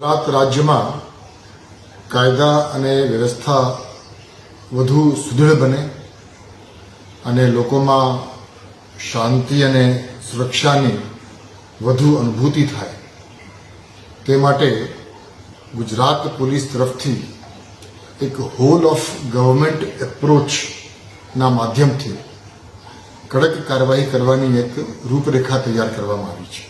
ગુજરાત રાજ્યમાં કાયદા અને વ્યવસ્થા વધુ સુદૃઢ બને અને લોકોમાં શાંતિ અને સુરક્ષાની વધુ અનુભૂતિ થાય, તે માટે ગુજરાત પોલીસ તરફથી એક હોલ ઓફ ગવર્મેન્ટ એપ્રોચના માધ્યમથી કડક કાર્યવાહી કરવાની એક રૂપરેખા તૈયાર કરવામાં આવી છે.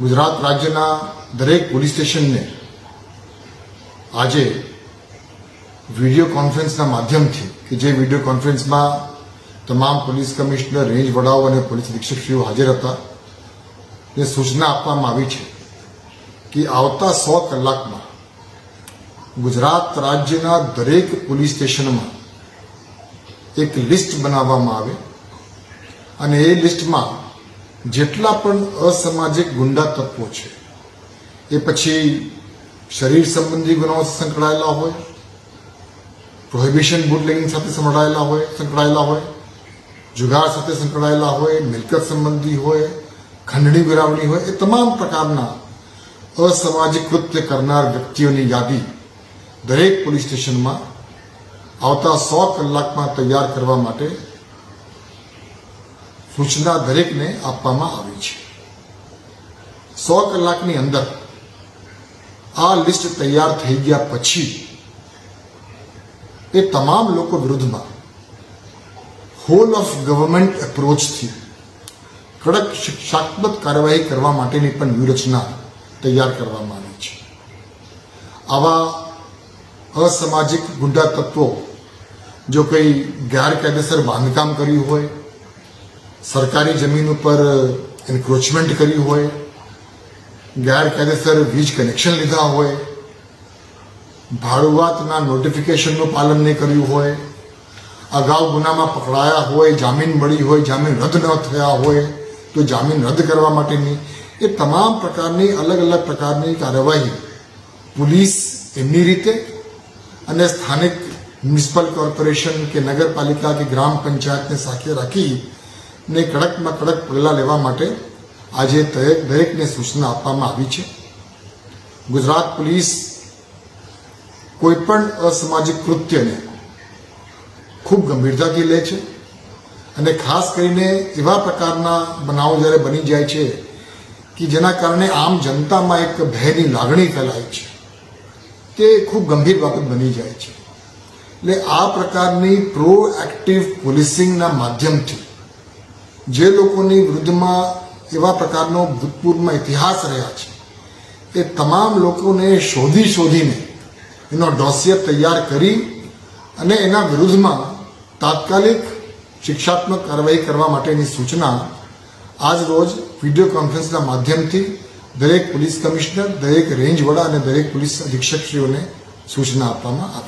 ગુજરાત રાજ્યના દરેક પોલીસ સ્ટેશનને આજે વીડિયો કોન્ફરન્સના માધ્યમથી કે જે વીડિયો કોન્ફરન્સમાં તમામ પોલીસ કમિશનર, રેન્જ વડાઓ અને પોલીસ અધિક્ષકશ્રીઓ હાજર હતા, ને સૂચના આપવામાં આવી છે કે આવતા સો કલાકમાં ગુજરાત રાજ્યના દરેક પોલીસ સ્ટેશનમાં એક લિસ્ટ બનાવવામાં આવે. અને એ લિસ્ટમાં જેટલા પણ અસામાજિક ગુંડા તત્વો છે, એ પછી શરીર સંબંધી ગુનાઓ સંકળાયેલા હોય પ્રોહિબિશન બુટલેગિંગ સાથે સંકળાયેલા હોય સંકળાયેલા હોય, જુગાર સાથે સંકળાયેલા હોય, મિલકત સંબંધી હોય, ખંડણી ગુરાવણી હોય, એ તમામ પ્રકારના અસામાજિક કૃત્ય કરનાર વ્યક્તિઓની યાદી દરેક પોલીસ સ્ટેશનમાં આવતા સો કલાકમાં તૈયાર કરવા માટે સૂચના દરેકને આપવામાં આવી છે. સો કલાકની અંદર આ લિસ્ટ તૈયાર થઈ ગયા પછી એ તમામ લોકો વિરુદ્ધમાં હોલ ઓફ ગવર્મેન્ટ એપ્રોચથી કડક શિક્ષાત્મક કાર્યવાહી કરવા માટેની પણ વ્યૂહરચના તૈયાર કરવામાં આવી છે. આવા અસામાજિક ગુંડા તત્વો જો કોઈ ગેરકાયદેસર બાંધકામ કર્યું હોય સરકારી જમીન ઉપર એન્ક્રોચમેન્ટ કર્યું હોય ગેરકાયદેસર વીજ કનેક્શન લીધા હોય ભાડુઆતના નોટિફિકેશનનું પાલન નહીં કર્યું હોય અગાઉ ગુનામાં પકડાયા હોય જામીન મળી હોય જામીન રદ ન થયા હોય તો જામીન રદ કરવા માટેની એ તમામ પ્રકારની અલગ અલગ પ્રકારની કાર્યવાહી પોલીસ એમની રીતે અને સ્થાનિક મ્યુનિસિપલ કોર્પોરેશન કે નગરપાલિકા કે ગ્રામ પંચાયતને સાથે રાખી ને કડકમાં કડક પગલાં લેવા માટે આજે દરેક દરેકને સૂચના આપવામાં આવી છે. ગુજરાત પોલીસ કોઈપણ અસામાજિક કૃત્યને ખૂબ ગંભીરતાથી લે છે અને ખાસ કરીને એવા પ્રકારના બનાવો જ્યારે બની જાય છે કે જેના કારણે આમ જનતામાં એક ભયની લાગણી ફેલાય છે. તે ખૂબ ગંભીર બાબત બની જાય છે. એટલે આ પ્રકારની પ્રો એક્ટિવ પોલીસિંગના માધ્યમથી જે લોકોની વિરુદ્ધમાં એવા પ્રકારનો ભૂતપૂર્વમાં ઇતિહાસ રહ્યા છે, એ તમામ લોકોને શોધી શોધીને એનો ડોસિયર તૈયાર કરી અને એના વિરુદ્ધમાં તાત્કાલિક શિક્ષાત્મક કાર્યવાહી કરવા માટેની સૂચના આજ રોજ વીડિયો કોન્ફરન્સના માધ્યમથી દરેક પોલીસ કમિશનર, દરેક રેન્જ વડા અને દરેક પોલીસ અધિક્ષકશ્રીઓને સૂચના આપવામાં આવી.